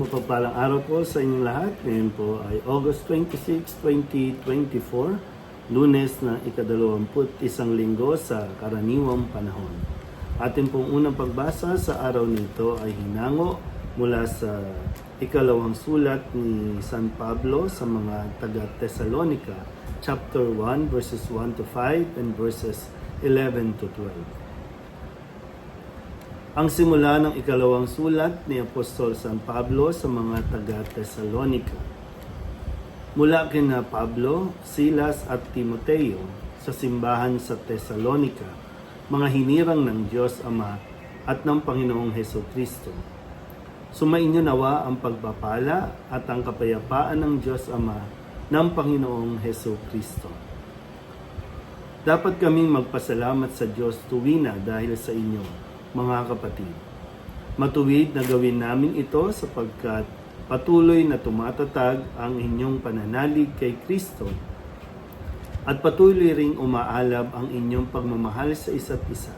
Mapagpalang araw po sa inyong lahat. Ngayon po ay August 26, 2024, lunes na ikadalawamput isang linggo sa karaniwang panahon. Ating pong unang pagbasa sa araw nito ay hinango mula sa ikalawang sulat ni San Pablo sa mga taga Thessalonica, chapter 1, verses 1 to 5 and verses 11 to 12. Ang simula ng ikalawang sulat ni Apostol San Pablo sa mga taga Thessalonica. Mula kina Pablo, Silas at Timoteo sa simbahan sa Thessalonica, mga hinirang ng Diyos Ama at ng Panginoong Heso Kristo. Sumainyo nawa ang pagpapala at ang kapayapaan ng Diyos Ama ng Panginoong Heso Kristo. Dapat kaming magpasalamat sa Diyos tuwina dahil sa inyo, mga kapatid. Matuwid na gawin namin ito sapagkat patuloy na tumatatag ang inyong pananalig kay Kristo at patuloy ring umaalab ang inyong pagmamahal sa isa't isa.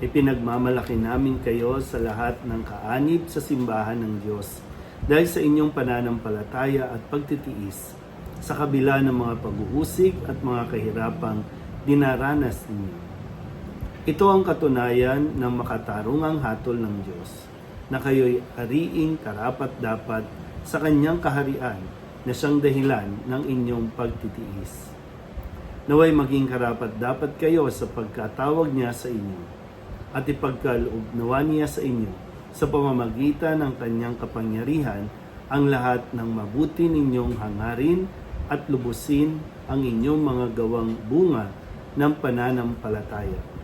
Ipinagmamalaki namin kayo sa lahat ng kaanib sa simbahan ng Diyos dahil sa inyong pananampalataya at pagtitiis sa kabila ng mga pag-uusig at mga kahirapang dinaranas ninyo. Ito ang katunayan ng makatarungang hatol ng Diyos na kayo'y ariing karapat dapat sa kanyang kaharian na siyang dahilan ng inyong pagtitiis. Naway maging karapat dapat kayo sa pagkatawag niya sa inyo at ipagkaloob nawa niya sa inyo sa pamamagitan ng kanyang kapangyarihan ang lahat ng mabuti ninyong hangarin at lubusin ang inyong mga gawang bunga ng pananampalataya.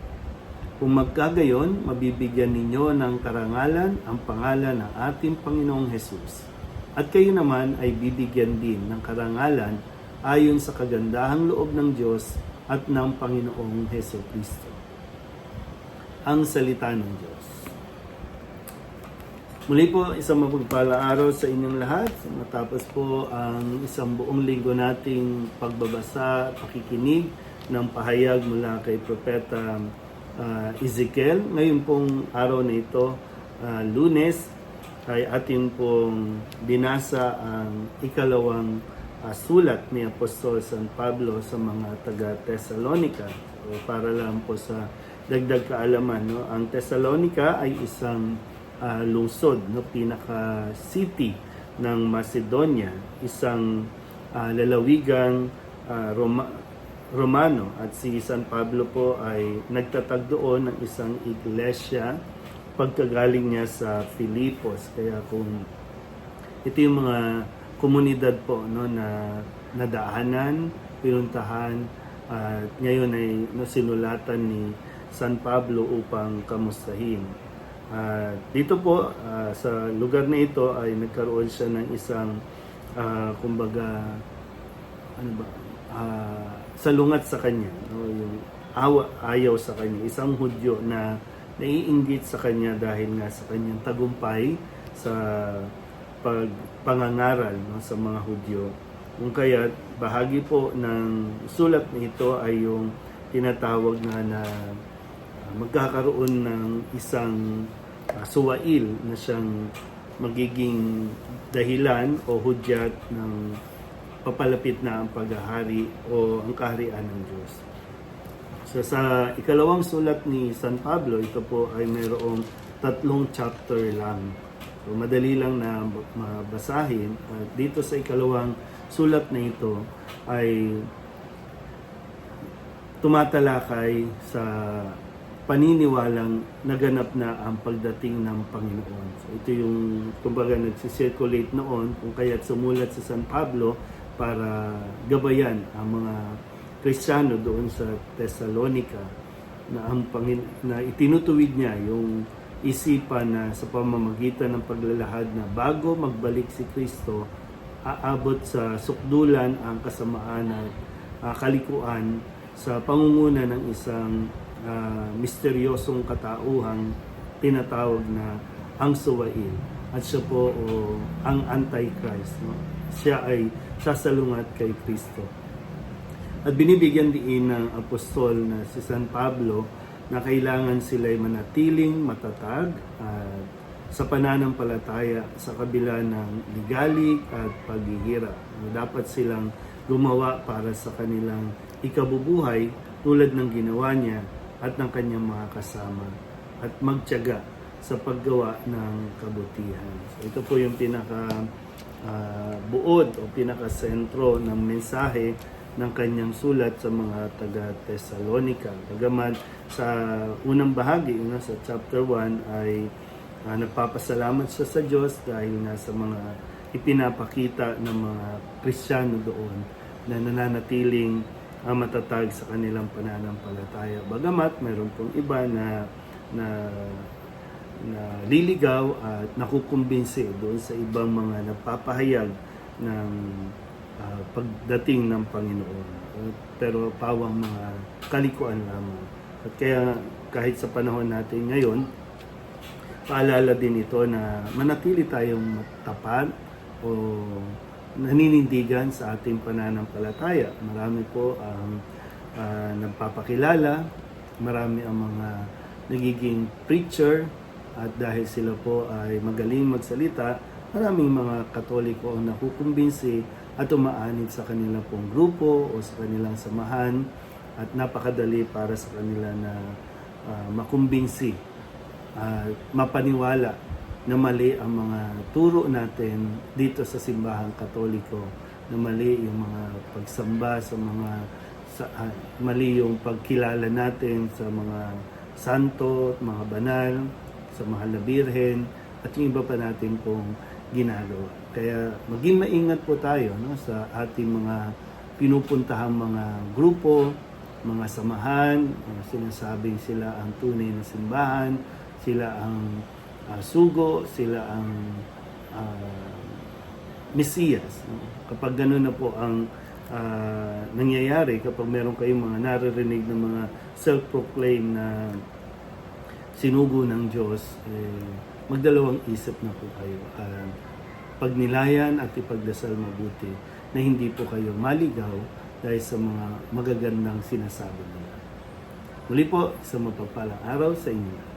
Kung magkagayon, mabibigyan ninyo ng karangalan ang pangalan ng ating Panginoong Hesus. At kayo naman ay bibigyan din ng karangalan ayon sa kagandahang loob ng Diyos at ng Panginoong Heso Kristo. Ang salita ng Diyos. Muli po, isang mapagpala araw sa inyong lahat. Matapos po ang isang buong linggo nating pagbabasa pakikinig ng pahayag mula kay Propeta uh, Ezekiel. Ngayon pong araw na ito, uh, lunes, ay atin pong binasa ang ikalawang uh, sulat ni Apostol San Pablo sa mga taga Thessalonica. So, para lang po sa dagdag kaalaman, no? ang Thessalonica ay isang uh, lungsod, no? pinaka city ng Macedonia, isang uh, lalawigang uh, Roma, Romano at si San Pablo po ay nagtatag doon ng isang iglesia pagkagaling niya sa Filipos. Kaya kung ito yung mga komunidad po no, na nadaanan, pinuntahan, at ngayon ay no, sinulatan ni San Pablo upang kamustahin. Uh, dito po uh, sa lugar na ito ay nagkaroon siya ng isang uh, kumbaga ano ba uh, salungat sa kanya, no? yung awa, ayaw sa kanya, isang Hudyo na naiinggit sa kanya dahil nga sa kanyang tagumpay sa pagpangangaral no, sa mga Hudyo. Kung kaya bahagi po ng sulat na ito ay yung tinatawag nga na magkakaroon ng isang uh, suwail na siyang magiging dahilan o hudyat ng papalapit na ang paghahari o ang kaharian ng Diyos. So sa ikalawang sulat ni San Pablo, ito po ay mayroong tatlong chapter lang. So madali lang na mabasahin. At dito sa ikalawang sulat na ito ay tumatalakay sa paniniwalang naganap na ang pagdating ng Panginoon. So ito yung kumbaga nagsisirculate noon kung kaya't sumulat sa San Pablo para gabayan ang mga Kristiyano doon sa Thessalonica na ang Pangin na itinutuwid niya yung isipan na sa pamamagitan ng paglalahad na bago magbalik si Kristo aabot sa sukdulan ang kasamaan at uh, kalikuan sa pangunguna ng isang uh, misteryosong katauhang tinatawag na ang Suwail at siya po o ang Antichrist no? Siya ay sasalungat kay Kristo. At binibigyan din ng apostol na si San Pablo na kailangan sila ay manatiling matatag at sa pananampalataya sa kabila ng ligalig at paghihirap. Dapat silang gumawa para sa kanilang ikabubuhay tulad ng ginawa niya at ng kanyang mga kasama at magtiyaga sa paggawa ng kabutihan. So ito po yung pinaka ah, buod o pinaka sentro ng mensahe ng kanyang sulat sa mga taga Thessalonica. Bagaman sa unang bahagi, no, sa chapter 1 ay ah, nagpapasalamat siya sa Diyos dahil nga sa mga ipinapakita ng mga Kristiyano doon na nananatiling ah, matatag sa kanilang pananampalataya. Bagamat mayroon pong iba na na na liligaw at nakukumbinsi doon sa ibang mga nagpapahayag ng ah, pagdating ng Panginoon. Uh, Pero pawang mga kalikuan lamang. At kaya kahit sa panahon natin ngayon, paalala din ito na manatili tayong tapat o naninindigan sa ating pananampalataya. Marami po ang ah, nagpapakilala, marami ang mga nagiging preacher at dahil sila po ay magaling magsalita, maraming mga katoliko ang nakukumbinsi at umaanid sa kanilang pong grupo o sa kanilang samahan. At napakadali para sa kanila na ah, makumbinsi at mapaniwala na mali ang mga turo natin dito sa simbahang katoliko na mali yung mga pagsamba sa mga sa, ah, mali yung pagkilala natin sa mga santo, mga banal, sa mahal na birhen at yung iba pa natin pong ginagawa. Kaya maging maingat po tayo no, sa ating mga pinupuntahang mga grupo, mga samahan, mga sinasabing sila ang tunay na simbahan, sila ang ah, sugo, sila ang ah, Mesiyas. no? Kapag gano'n na po ang ah, nangyayari, kapag meron kayong mga naririnig ng mga self-proclaim na sinugo ng Diyos, eh, magdalawang isip na po kayo. Uh, pagnilayan at ipagdasal mabuti na hindi po kayo maligaw dahil sa mga magagandang sinasabi nila. Muli po, isang mapagpalang araw sa inyo.